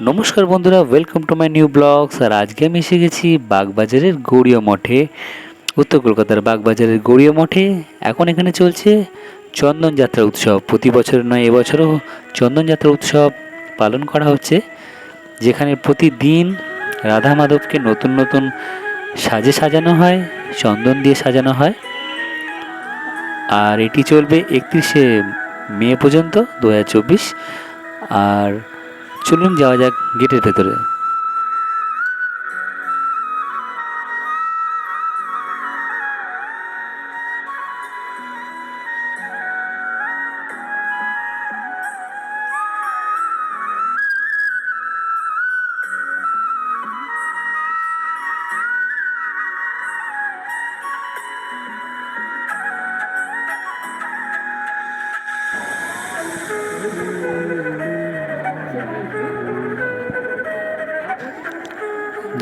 নমস্কার বন্ধুরা welcome to my new blogs আর আজকে আমি এসে গেছি বাগবাজারের গৌড়ীয় মঠে, উত্তর কলকাতার বাগবাজারের গৌড়ীয় মঠে। এখন এখানে চলছে চন্দন যাত্রা উৎসব। প্রতি বছর নয়, এবছরও চন্দন যাত্রা উৎসব পালন করা হচ্ছে, যেখানে প্রতিদিন রাধা মাধবকে নতুন নতুন সাজে সাজানো হয়, চন্দন দিয়ে সাজানো হয়। আর এটি চলবে একত্রিশে মে পর্যন্ত, দু হাজার চব্বিশ। আর চলুন যাওয়া যাক গেটের ভেতরে।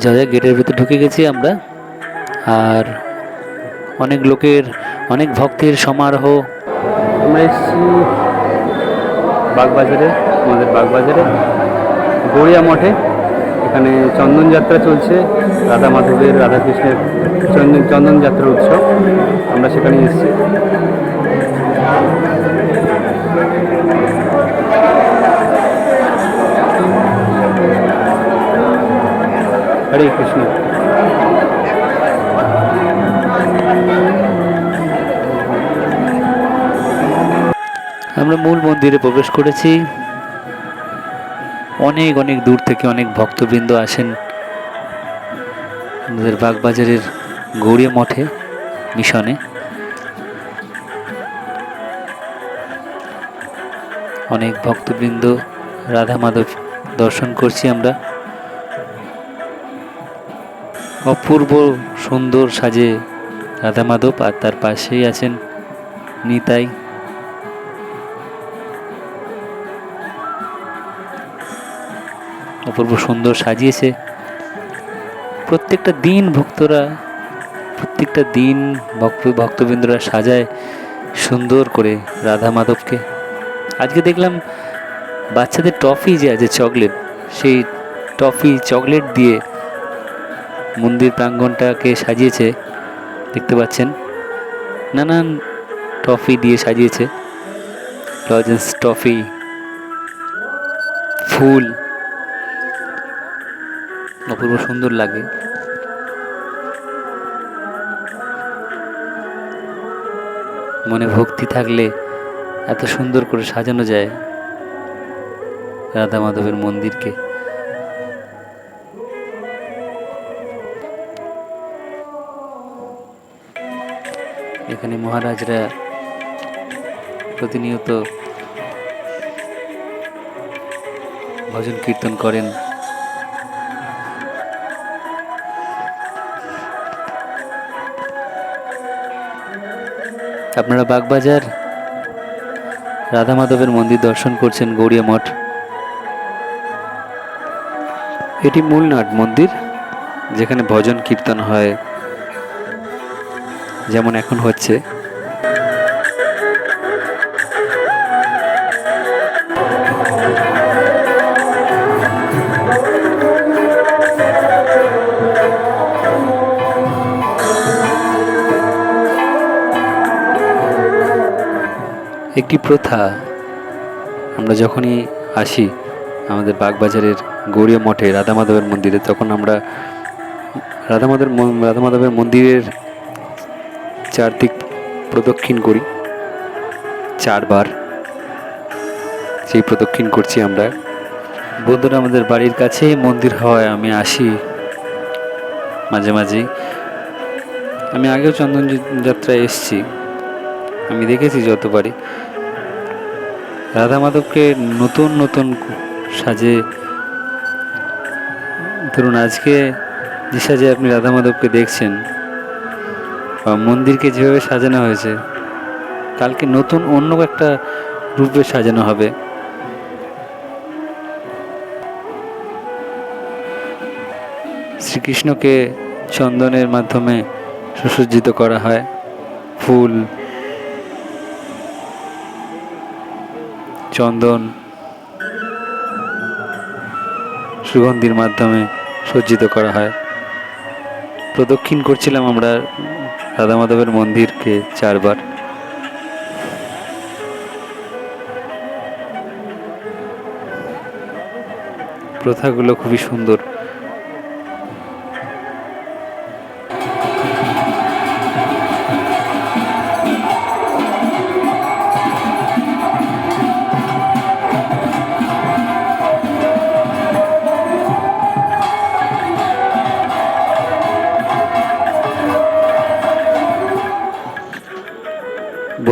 যা যা গেটের ভিতরে ঢুকে গেছি আমরা। আর অনেক লোকের, অনেক ভক্তের সমারোহ। আমরা এসেছি বাগবাজারে, আমাদের বাগবাজারে। গড়িয়া মঠে। এখানে চন্দন যাত্রা চলছে, রাধা মাধবের রাধাকৃষ্ণের চন্দন চন্দন যাত্রা উৎসব। আমরা সেখানে এসেছি। হরে কৃষ্ণ। আমরা মূল মন্দিরে প্রবেশ করেছি। অনেক অনেক দূর থেকে অনেক ভক্তবৃন্দ আসেন। আমাদের বাগবাজারের গৌড়িয়া মঠে, মিশনে। অনেক ভক্তবৃন্দ রাধা মাধব দর্শন করছি আমরা। অপূর্ব সুন্দর সাজে রাধা মাধব আর তার পাশেই আছেন নিতাই। অপূর্ব সুন্দর সাজিয়েছে। প্রত্যেকটা দিন ভক্তরা, প্রত্যেকটা দিন ভক্ত, ভক্তবৃন্দরা সাজায় সুন্দর করে রাধা মাধবকে। আজকে দেখলাম বাচ্চাদের টফি যে আছে চকলেট, সেই টফি চকলেট দিয়ে মন্দির প্রাঙ্গনটাকে সাজিয়েছে, দেখতে পাচ্ছেন। নানান টফি দিয়ে সাজিয়েছে। লজেন্স টফি ফুল। অপূর্ব সুন্দর লাগে। মনে ভক্তি থাকলে এত সুন্দর করে সাজানো যায় রাধা মাধবের মন্দিরকে। এখানে মহারাজরা প্রতিনিয়ত ভজন কীর্তন করেন। আপনারা বাগবাজার রাধা মাধবের মন্দির দর্শন করছেন গৌড়িয়া মঠ। এটি মূল নাট মন্দির, যেখানে ভজন কীর্তন হয়। যেমন এখন হচ্ছে। একটি প্রথা, আমরা যখনই আসি আমাদের বাগবাজারের গৌরীয় মঠে রাধা মাধবের মন্দিরে, তখন আমরা রাধা মাধবের রাধা মাধবের মন্দিরের চারদিক প্রদক্ষিণ করি। চারবার সেই প্রদক্ষিণ করছি আমরা। বন্ধুরা, আমাদের বাড়ির কাছেই মন্দির হওয়ায় আমি আসি মাঝে মাঝেই আমি আগেও চন্দন যাত্রায় এসেছি। আমি দেখেছি যতবারই। রাধা মাধবকে নতুন নতুন সাজে। ধরুন আজকে যে সাজে আপনি রাধা মাধবকে দেখছেন মন্দিরকে যেভাবে সাজানো হয়েছে, কালকে নতুন অন্য একটা রূপে সাজানো হবে। শ্রীকৃষ্ণকে চন্দনের মাধ্যমে সুসজ্জিত করা হয়, ফুল, চন্দন, সুগন্ধির মাধ্যমে সজ্জিত করা হয়। প্রদক্ষিণ করছিলাম আমরা রাধা মাধবের মন্দিরকে চারবার। প্রথাগুলো খুবই সুন্দর।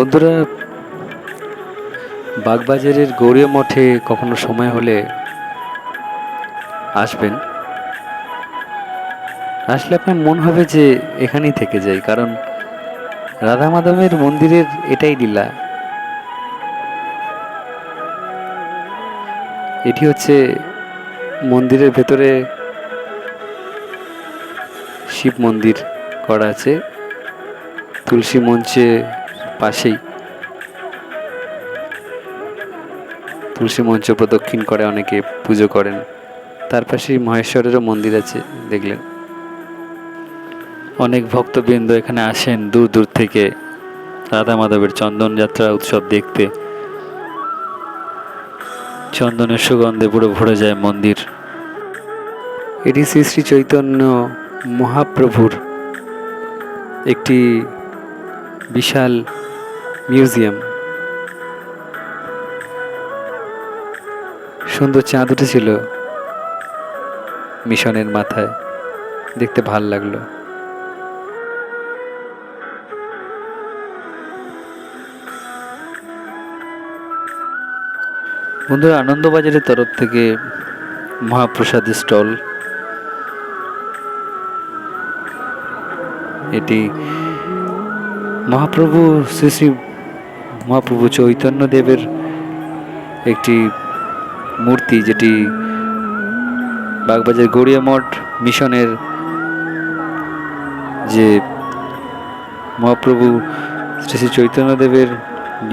বন্ধুরা, বাগবাজারের গৌরীয় মঠে কখনো সময় হলে আসবেন। আসলে আপনার মন হবে যে এখানেই থেকে যাই কারণ রাধা মাধবের মন্দিরের এটাই লীলা। এটি হচ্ছে মন্দিরের ভেতরে শিব মন্দির করা আছে। তুলসী মঞ্চে পাশেই। তুলসী মঞ্চ প্রদক্ষিণ করে অনেকে পুজো করেন। তার পাশেই মহেশ্বরেরও মন্দির আছে, দেখলেন। অনেক ভক্তবৃন্দ এখানে আসেন দূর দূর থেকে। রাধা মাধবের চন্দন যাত্রা উৎসব দেখতে। চন্দনের সুগন্ধে পুরো ভরে যায় মন্দির। এটি শ্রী শ্রী চৈতন্য মহাপ্রভুর একটি বিশাল মিউজিয়াম। সুন্দর চাঁদ উঠেছিল মিশনের মাথায়। দেখতে ভালো লাগল। বন্ধুরা, আনন্দবাজারের তরফ থেকে মহাপ্রসাদ স্টল। এটি মহাপ্রভু শ্রী শ্রী মহাপ্রভু চৈতন্য দেবের একটি মূর্তি, যেটি বাগবাজার গড়িয়া মঠ মিশনের যে মহাপ্রভু শ্রী শ্রী চৈতন্যদেবের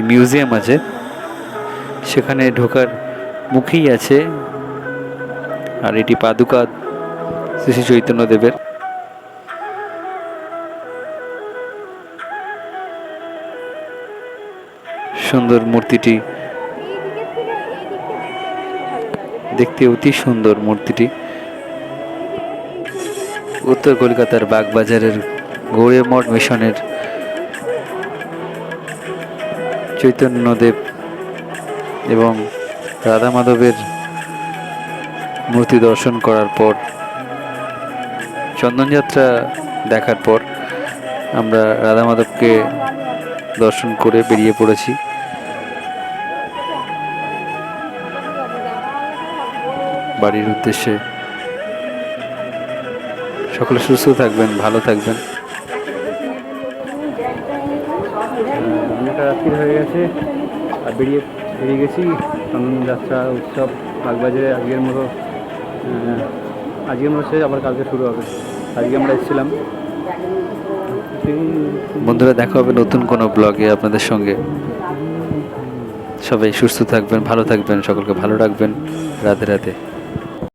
মিউজিয়াম আছে, সেখানে ঢোকার মুখেই আছে। আর এটি পাদুকা শ্রী শ্রী চৈতন্যদেবের সুন্দর মূর্তিটি। দেখতে অতি সুন্দর মূর্তিটি। উত্তর কলকাতার বাগবাজারের গৌড়ে মঠ মিশনের চৈতন্যদেব এবং রাধা মাধবের মূর্তি দর্শন করার পর চন্দনযাত্রা দেখার পর আমরা রাধা মাধবকে দর্শন করে বেরিয়ে পড়েছি। বাড়ির উদ্দেশ্যে। সকলে সুস্থ থাকবেন ভালো থাকবেন। রাত্রি হয়ে গেছে আর বেরিয়ে বেরিয়ে গেছি। যাত্রা উৎসব বাগবাজারে আজকের মতো আজকের মতো শেষ আবার কালকে শুরু হবে। আজকে আমরা এসেছিলাম। বন্ধুরা দেখা হবে নতুন কোনো ব্লগে আপনাদের সঙ্গে। সবাই সুস্থ থাকবেন ভালো থাকবেন সকলকে ভালো রাখবেন। রাতে রাধে।